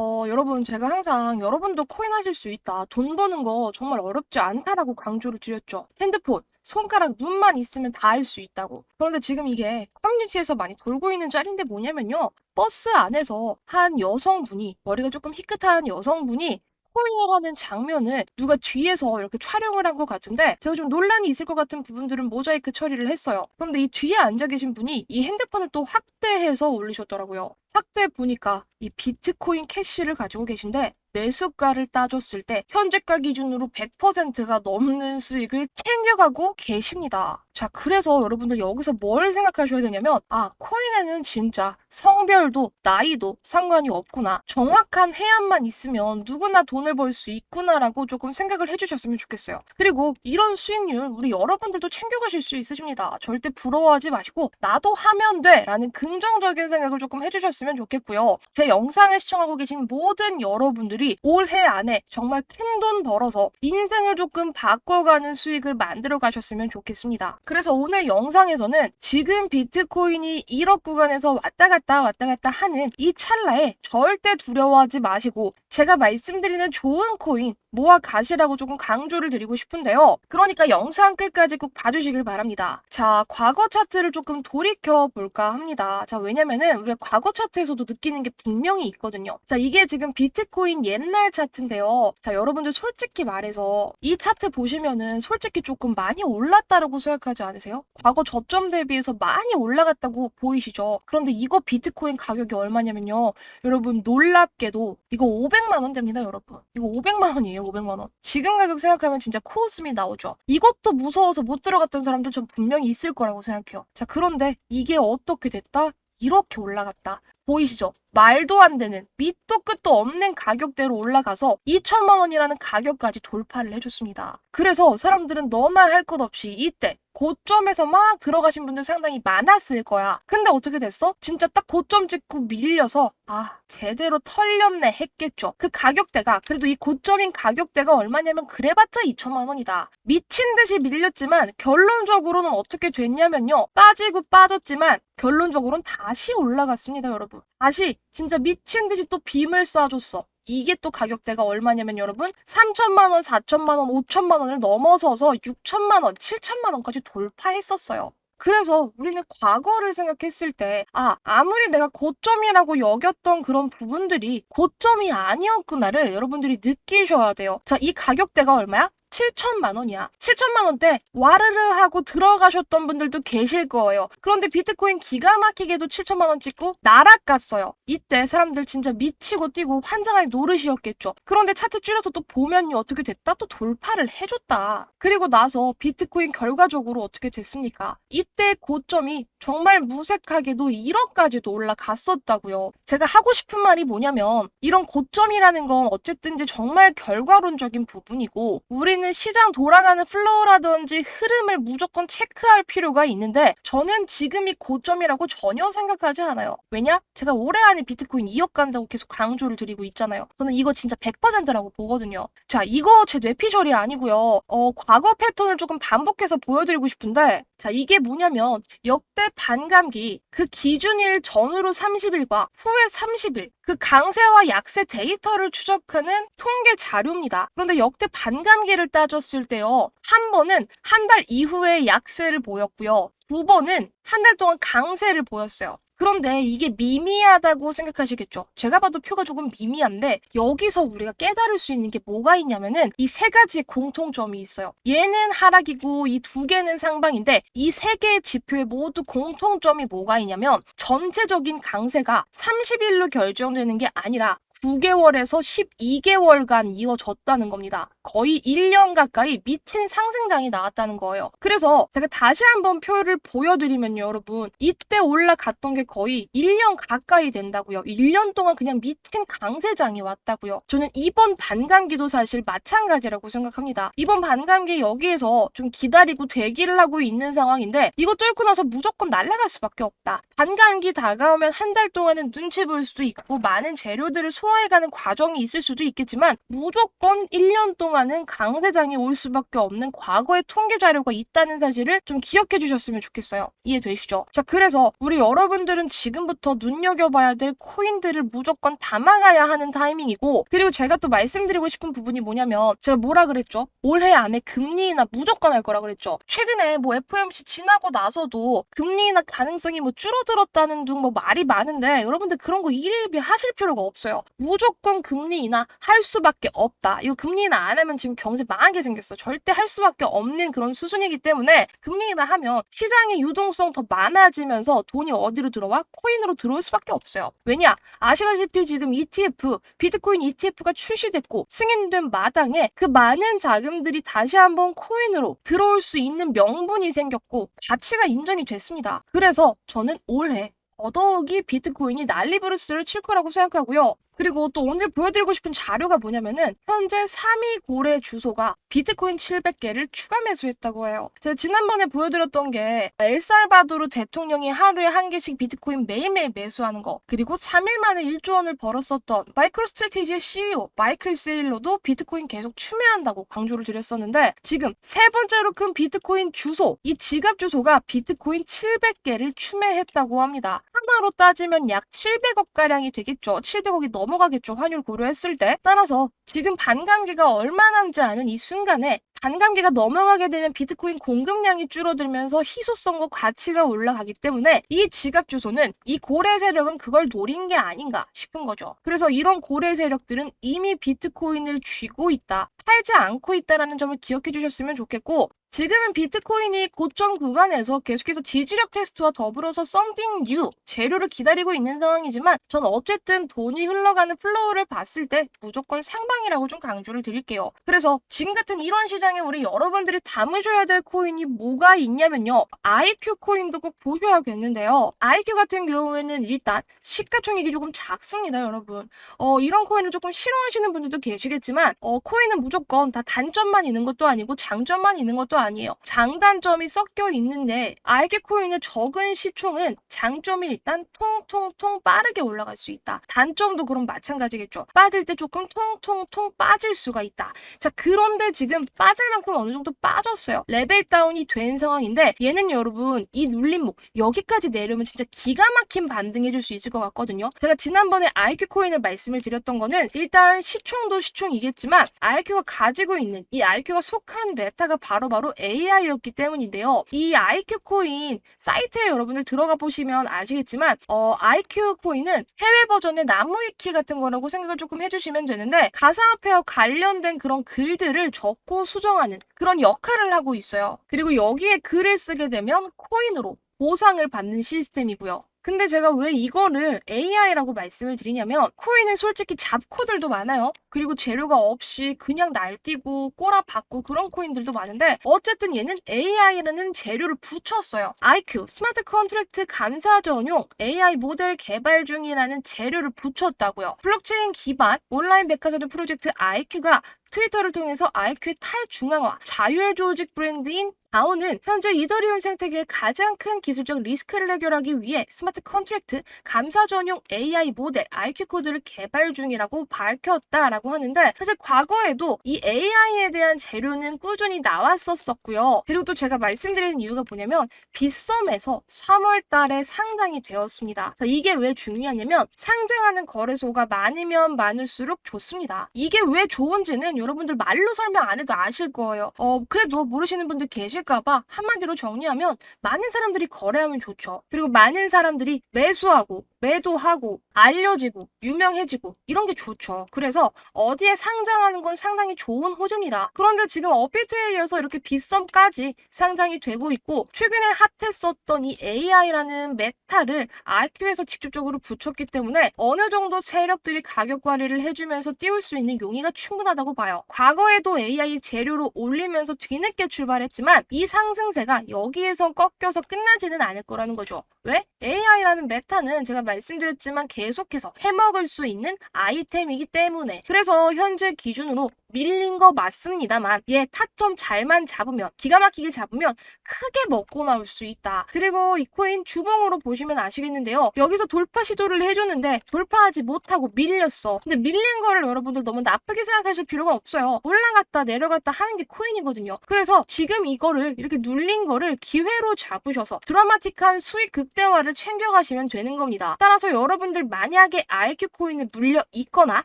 어, 여러분, 제가 항상 여러분도 코인 하실 수 있다. 돈 버는 거 정말 어렵지 않다라고 강조를 드렸죠. 핸드폰, 손가락, 눈만 있으면 다 할 수 있다고. 그런데 지금 이게 커뮤니티에서 많이 돌고 있는 짤인데 뭐냐면요. 버스 안에서 한 여성분이, 머리가 조금 희끗한 여성분이 코인을 하는 장면을 누가 뒤에서 이렇게 촬영을 한 것 같은데 제가 좀 논란이 있을 것 같은 부분들은 모자이크 처리를 했어요. 그런데 이 뒤에 앉아 계신 분이 이 핸드폰을 또 확대해서 올리셨더라고요. 확대 보니까 이 비트코인 캐시를 가지고 계신데 매수가를 따졌을 때 현재가 기준으로 100%가 넘는 수익을 챙겨가고 계십니다. 자, 그래서 여러분들 여기서 뭘 생각하셔야 되냐면 아, 코인에는 진짜 성별도 나이도 상관이 없구나. 정확한 해안만 있으면 누구나 돈을 벌 수 있구나라고 조금 생각을 해주셨으면 좋겠어요. 그리고 이런 수익률 우리 여러분들도 챙겨가실 수 있으십니다. 절대 부러워하지 마시고 나도 하면 돼 라는 긍정적인 생각을 조금 해주셨으면 좋겠고요. 제 영상을 시청하고 계신 모든 여러분들이 올해 안에 정말 큰 돈 벌어서 인생을 조금 바꿔가는 수익을 만들어 가셨으면 좋겠습니다. 그래서 오늘 영상에서는 지금 비트코인이 1억 구간에서 왔다 갔다 왔다 갔다 하는 이 찰나에 절대 두려워하지 마시고 제가 말씀드리는 좋은 코인 모아 가시라고 조금 강조를 드리고 싶은데요. 그러니까 영상 끝까지 꼭 봐주시길 바랍니다. 자, 과거 차트를 조금 돌이켜 볼까 합니다. 자, 왜냐면은 우리가 과거 차트에서도 느끼는 게 분명히 있거든요. 자, 이게 지금 비트코인 옛날 차트인데요. 자, 여러분들 솔직히 말해서 이 차트 보시면은 솔직히 조금 많이 올랐다라고 생각하지 않으세요? 과거 저점 대비해서 많이 올라갔다고 보이시죠? 그런데 이거 비트코인 가격이 얼마냐면요. 여러분 놀랍게도 이거 500 만원 됩니다, 여러분. 이거 500만 원이에요, 500만 원. 지금 가격 생각하면 진짜 코웃음이 나오죠. 이것도 무서워서 못 들어갔던 사람들 좀 분명히 있을 거라고 생각해요. 자, 그런데 이게 어떻게 됐다? 이렇게 올라갔다. 보이시죠? 말도 안 되는 밑도 끝도 없는 가격대로 올라가서 2천만 원이라는 가격까지 돌파를 해줬습니다. 그래서 사람들은 너나 할 것 없이 이때 고점에서 막 들어가신 분들 상당히 많았을 거야. 근데 어떻게 됐어? 진짜 딱 고점 찍고 밀려서 아 제대로 털렸네 했겠죠. 그 가격대가 그래도 이 고점인 가격대가 얼마냐면 그래봤자 2천만 원이다. 미친 듯이 밀렸지만 결론적으로는 어떻게 됐냐면요. 빠지고 빠졌지만 결론적으로는 다시 올라갔습니다, 여러분. 다시 진짜 미친 듯이 또 빔을 쏴줬어. 이게 또 가격대가 얼마냐면 여러분 3천만 원, 4천만 원, 5천만 원을 넘어서서 6천만 원, 7천만 원까지 돌파했었어요. 그래서 우리는 과거를 생각했을 때, 아, 아무리 내가 고점이라고 여겼던 그런 부분들이 고점이 아니었구나를 여러분들이 느끼셔야 돼요. 자, 이 가격대가 얼마야? 7천만 원이야. 7천만 원대 와르르 하고 들어가셨던 분들도 계실 거예요. 그런데 비트코인 기가 막히게도 7천만 원 찍고 날아갔어요. 이때 사람들 진짜 미치고 뛰고 환장할 노릇이었겠죠. 그런데 차트 줄여서 또 보면요 어떻게 됐다? 또 돌파를 해줬다. 그리고 나서 비트코인 결과적으로 어떻게 됐습니까? 이때 고점이 정말 무색하게도 1억까지도 올라갔었다고요. 제가 하고 싶은 말이 뭐냐면 이런 고점이라는 건 어쨌든지 정말 결과론적인 부분이고 우 리는 시장 돌아가는 플로우라든지 흐름을 무조건 체크할 필요가 있는데 저는 지금이 고점이라고 전혀 생각하지 않아요. 왜냐? 제가 올해 안에 비트코인 2억 간다고 계속 강조를 드리고 있잖아요. 저는 이거 진짜 100%라고 보거든요. 자, 이거 제 뇌피셜이 아니고요. 어, 과거 패턴을 조금 반복해서 보여드리고 싶은데 자, 이게 뭐냐면 역대 반감기 그 기준일 전후로 30일과 후에 30일 그 강세와 약세 데이터를 추적하는 통계 자료입니다. 그런데 역대 반감기를 따졌을 때요. 한 번은 한 달 이후에 약세를 보였고요. 두 번은 한 달 동안 강세를 보였어요. 그런데 이게 미미하다고 생각하시겠죠? 제가 봐도 표가 조금 미미한데 여기서 우리가 깨달을 수 있는 게 뭐가 있냐면은 이 세 가지의 공통점이 있어요. 얘는 하락이고 이 두 개는 상방인데 이 세 개의 지표에 모두 공통점이 뭐가 있냐면 전체적인 강세가 30일로 결정되는 게 아니라 9개월에서 12개월간 이어졌다는 겁니다. 거의 1년 가까이 미친 상승장이 나왔다는 거예요. 그래서 제가 다시 한번 표를 보여드리면요, 여러분. 이때 올라갔던 게 거의 1년 가까이 된다고요. 1년 동안 그냥 미친 강세장이 왔다고요. 저는 이번 반감기도 사실 마찬가지라고 생각합니다. 이번 반감기 여기에서 좀 기다리고 대기를 하고 있는 상황인데 이거 뚫고 나서 무조건 날아갈 수밖에 없다. 반감기 다가오면 한 달 동안은 눈치 볼 수도 있고 많은 재료들을 소화해가는 과정이 있을 수도 있겠지만 무조건 1년 동안 운용하는 강세장이 올 수밖에 없는 과거의 통계 자료가 있다는 사실을 좀 기억해 주셨으면 좋겠어요. 이해되시죠? 자, 그래서 우리 여러분들은 지금부터 눈여겨봐야 될 코인들을 무조건 담아가야 하는 타이밍이고, 그리고 제가 또 말씀드리고 싶은 부분이 뭐냐면, 제가 뭐라 그랬죠? 올해 안에 금리 인하 무조건 할 거라 그랬죠. 최근에 뭐 FOMC 지나고 나서도 금리 인하 가능성이 뭐 줄어들었다는 둥 뭐 말이 많은데, 여러분들 그런 거 일일비 하실 필요가 없어요. 무조건 금리 인하 할 수밖에 없다. 이거 금리 인하 안 하면 지금 경제 망하게 생겼어. 절대 할 수밖에 없는 그런 수준이기 때문에 인하 하면 시장의 유동성 더 많아지면서 돈이 어디로 들어와? 코인으로 들어올 수밖에 없어요. 왜냐? 아시다시피 지금 ETF, 비트코인 ETF가 출시됐고 승인된 마당에 그 많은 자금들이 다시 한번 코인으로 들어올 수 있는 명분이 생겼고 가치가 인정이 됐습니다. 그래서 저는 올해 더더욱이 비트코인이 난리브루스를 칠 거라고 생각하고요. 그리고 또 오늘 보여드리고 싶은 자료가 뭐냐면은 현재 3위 고래 주소가 비트코인 700개를 추가 매수했다고 해요. 제가 지난번에 보여드렸던 게 엘살바도르 대통령이 하루에 한 개씩 비트코인 매일매일 매수하는 거 그리고 3일 만에 1조 원을 벌었었던 마이크로 스트레티지의 CEO 마이클 세일로도 비트코인 계속 추매한다고 강조를 드렸었는데 지금 세 번째로 큰 비트코인 주소 이 지갑 주소가 비트코인 700개를 추매했다고 합니다. 하나로 따지면 약 700억 가량이 되겠죠. 700억이 넘어가겠죠. 환율 고려했을 때. 따라서 지금 반감기가 얼마 남지 않은 이 순간에 반감기가 넘어가게 되면 비트코인 공급량이 줄어들면서 희소성과 가치가 올라가기 때문에 이 지갑 주소는 이 고래 세력은 그걸 노린 게 아닌가 싶은 거죠. 그래서 이런 고래 세력들은 이미 비트코인을 쥐고 있다, 팔지 않고 있다라는 점을 기억해 주셨으면 좋겠고 지금은 비트코인이 고점 구간에서 계속해서 지지력 테스트와 더불어서 썸띵 뉴 재료를 기다리고 있는 상황이지만 전 어쨌든 돈이 흘러가는 플로우를 봤을 때 무조건 상방이라고 좀 강조를 드릴게요. 그래서 지금 같은 이런 시장에 우리 여러분들이 담으셔야 될 코인이 뭐가 있냐면요. IQ 코인도 꼭 보셔야겠는데요. IQ 같은 경우에는 일단 시가총액이 조금 작습니다, 여러분. 어, 이런 코인을 조금 싫어하시는 분들도 계시겠지만 어, 코인은 무조건 다 단점만 있는 것도 아니고 장점만 있는 것도 아니에요. 장단점이 섞여 있는데 알게 코인의 적은 시총은 장점이 일단 통통통 빠르게 올라갈 수 있다. 단점도 그럼 마찬가지겠죠. 빠질 때 조금 통통통 빠질 수가 있다. 자, 그런데 지금 빠질 만큼 어느 정도 빠졌어요. 레벨 다운이 된 상황인데 얘는 여러분 이 눌림목 여기까지 내려면 진짜 기가 막힌 반등해줄 수 있을 것 같거든요. 제가 지난번에 IQ 코인을 말씀을 드렸던 거는 일단 시총도 시총이겠지만 IQ가 가지고 있는 이 IQ가 속한 메타가 바로바로 AI였기 때문인데요. 이 IQ 코인 사이트에 여러분들 들어가 보시면 아시겠지만 어, IQ 코인은 해외 버전의 나무위키 같은 거라고 생각을 조금 해주시면 되는데 가상화폐와 관련된 그런 글들을 적고 수정하는 그런 역할을 하고 있어요. 그리고 여기에 글을 쓰게 되면 코인으로 보상을 받는 시스템이고요. 근데 제가 왜 이거를 AI라고 말씀을 드리냐면 코인은 솔직히 잡코들도 많아요. 그리고 재료가 없이 그냥 날뛰고 꼬라박고 그런 코인들도 많은데 어쨌든 얘는 AI라는 재료를 붙였어요. IQ 스마트 컨트랙트 감사 전용 AI 모델 개발 중이라는 재료를 붙였다고요. 블록체인 기반 온라인 백화점 프로젝트 IQ가 트위터를 통해서 IQ의 탈중앙화, 자율 조직 브랜드인 다오는 현재 이더리움 생태계의 가장 큰 기술적 리스크를 해결하기 위해 스마트 컨트랙트 감사 전용 AI 모델 IQ 코드를 개발 중이라고 밝혔다라고 하는데 사실 과거에도 이 AI에 대한 재료는 꾸준히 나왔었었고요. 그리고 또 제가 말씀드리는 이유가 뭐냐면 빗썸에서 3월 달에 상장이 되었습니다. 자, 이게 왜 중요하냐면 상장하는 거래소가 많으면 많을수록 좋습니다. 이게 왜 좋은지는 여러분들 말로 설명 안 해도 아실 거예요. 어, 그래도 모르시는 분들 계 실까봐 한마디로 정리하면 많은 사람들이 거래하면 좋죠. 그리고 많은 사람들이 매수하고 매도하고 알려지고 유명해지고 이런 게 좋죠. 그래서 어디에 상장하는 건 상당히 좋은 호재입니다. 그런데 지금 업비트에 이어서 이렇게 빗썸까지 상장이 되고 있고 최근에 핫했었던 이 AI라는 메타를 RQ에서 직접적으로 붙였기 때문에 어느 정도 세력들이 가격 관리를 해주면서 띄울 수 있는 용의가 충분하다고 봐요. 과거에도 AI 재료로 올리면서 뒤늦게 출발했지만 이 상승세가 여기에서 꺾여서 끝나지는 않을 거라는 거죠. 왜? AI라는 메타는 제가 말씀드렸지만 계속해서 해먹을 수 있는 아이템이기 때문에 그래서 현재 기준으로 밀린 거 맞습니다만 얘 타점 잘만 잡으면 기가 막히게 잡으면 크게 먹고 나올 수 있다. 그리고 이 코인 주봉으로 보시면 아시겠는데요. 여기서 돌파 시도를 해줬는데 돌파하지 못하고 밀렸어. 근데 밀린 거를 여러분들 너무 나쁘게 생각하실 필요가 없어요. 올라갔다 내려갔다 하는 게 코인이거든요. 그래서 지금 이거를 이렇게 눌린 거를 기회로 잡으셔서 드라마틱한 수익 극대화를 챙겨가시면 되는 겁니다. 따라서 여러분들 만약에 IQ 코인에 물려 있거나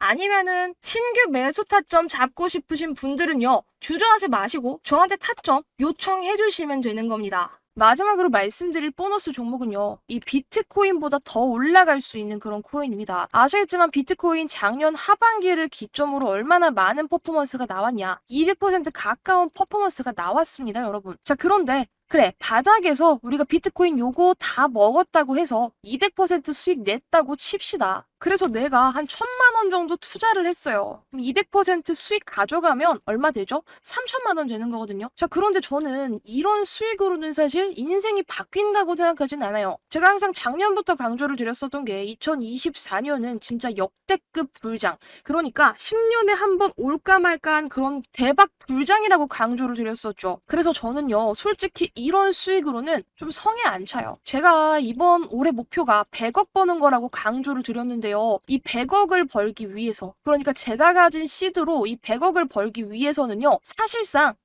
아니면은 신규 매수 타점 잡고 싶으신 분들은요. 주저하지 마시고 저한테 타점 요청해 주시면 되는 겁니다. 마지막으로 말씀드릴 보너스 종목은요. 이 비트코인보다 더 올라갈 수 있는 그런 코인입니다. 아시겠지만 비트코인 작년 하반기를 기점으로 얼마나 많은 퍼포먼스가 나왔냐. 200% 가까운 퍼포먼스가 나왔습니다, 여러분. 자, 그런데 그래, 바닥에서 우리가 비트코인 요거 다 먹었다고 해서 200% 수익 냈다고 칩시다. 그래서 내가 한 천만 원 정도 투자를 했어요. 그럼 200% 수익 가져가면 얼마 되죠? 3천만 원 되는 거거든요. 자, 그런데 저는 이런 수익으로는 사실 인생이 바뀐다고 생각하진 않아요. 제가 항상 작년부터 강조를 드렸었던 게 2024년은 진짜 역대급 불장. 그러니까 10년에 한 번 올까 말까 한 그런 대박 불장이라고 강조를 드렸었죠. 그래서 저는요, 솔직히 이런 수익으로는 좀 성에 안 차요. 제가 이번 올해 목표가 100억 버는 거라고 강조를 드렸는데요. 이 100억을 벌기 위해서, 그러니까 제가 가진 시드로 이 100억을 벌기 위해서는요, 사실상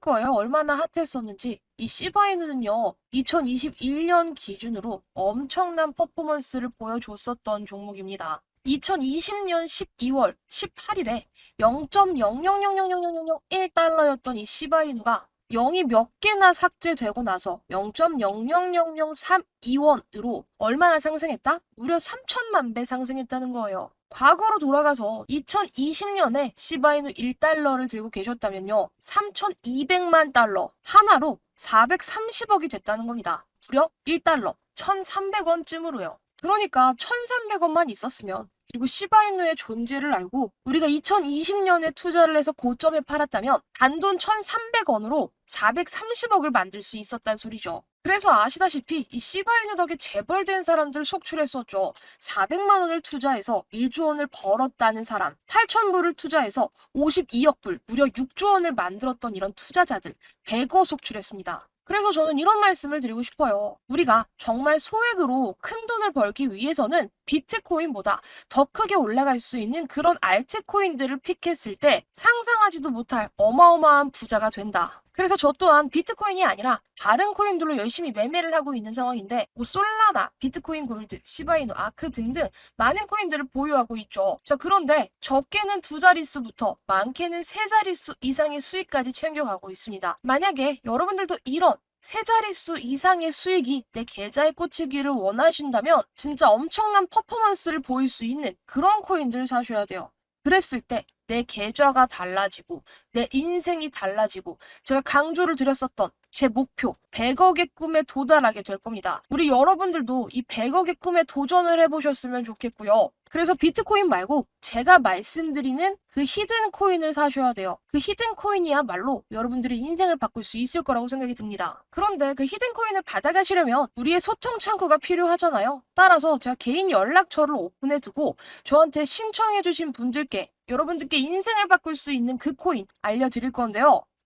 거예요. 얼마나 핫했었는지. 이 시바이누는요, 2021년 기준으로 엄청난 퍼포먼스를 보여줬었던 종목입니다. 2020년 12월 18일에 0.000000001달러였던 이 시바이누가 0이 몇 개나 삭제되고 나서 0.000032원으로 얼마나 상승했다? 무려 3천만 배 상승했다는 거예요. 과거로 돌아가서 2020년에 시바이누 1달러를 들고 계셨다면요. 3,200만 달러 하나로 430억이 됐다는 겁니다. 무려 1달러 1,300원쯤으로요. 그러니까 1,300원만 있었으면 그리고 시바이누의 존재를 알고 우리가 2020년에 투자를 해서 고점에 팔았다면 단돈 1,300원으로 430억을 만들 수 있었다는 소리죠. 그래서 아시다시피 이 시바이누 덕에 재벌된 사람들 속출했었죠. 400만 원을 투자해서 1조 원을 벌었다는 사람, 8천 불을 투자해서 52억 불, 무려 6조 원을 만들었던 이런 투자자들 100억 속출했습니다. 그래서 저는 이런 말씀을 드리고 싶어요. 우리가 정말 소액으로 큰 돈을 벌기 위해서는 비트코인보다 더 크게 올라갈 수 있는 그런 알트코인들을 픽했을 때 상상하지도 못할 어마어마한 부자가 된다. 그래서 저 또한 비트코인이 아니라 다른 코인들로 열심히 매매를 하고 있는 상황인데 뭐 솔라나, 비트코인 골드, 시바이누, 아크 등등 많은 코인들을 보유하고 있죠. 자 그런데 적게는 두 자릿수부터 많게는 세 자릿수 이상의 수익까지 챙겨가고 있습니다. 만약에 여러분들도 이런 세 자릿수 이상의 수익이 내 계좌에 꽂히기를 원하신다면 진짜 엄청난 퍼포먼스를 보일 수 있는 그런 코인들을 사셔야 돼요. 그랬을 때 내 계좌가 달라지고 내 인생이 달라지고 제가 강조를 드렸었던 제 목표 100억의 꿈에 도달하게 될 겁니다. 우리 여러분들도 이 100억의 꿈에 도전을 해보셨으면 좋겠고요. 그래서 비트코인 말고 제가 말씀드리는 그 히든 코인을 사셔야 돼요. 그 히든 코인이야말로 여러분들의 인생을 바꿀 수 있을 거라고 생각이 듭니다. 그런데 그 히든 코인을 받아가시려면 우리의 소통 창구가 필요하잖아요. 따라서 제가 개인 연락처를 오픈해 두고 저한테 신청해 주신 분들께 여러분들께 인생을 바꿀 수 있는 그 코인 알려드릴 건데요.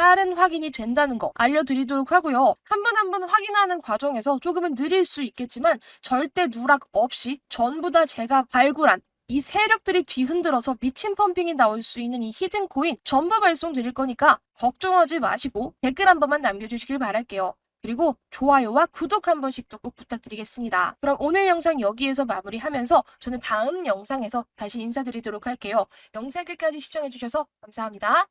빠른 확인이 된다는 거 알려드리도록 하고요. 한번한번 확인하는 과정에서 조금은 느릴 수 있겠지만 절대 누락 없이 전부 다 제가 발굴한 이 세력들이 뒤흔들어서 미친 펌핑이 나올 수 있는 이 히든 코인 전부 발송 드릴 거니까 걱정하지 마시고 댓글 한 번만 남겨주시길 바랄게요. 그리고 좋아요와 구독 한 번씩도 꼭 부탁드리겠습니다. 그럼 오늘 영상 여기에서 마무리하면서 저는 다음 영상에서 다시 인사드리도록 할게요. 영상 끝까지 시청해주셔서 감사합니다.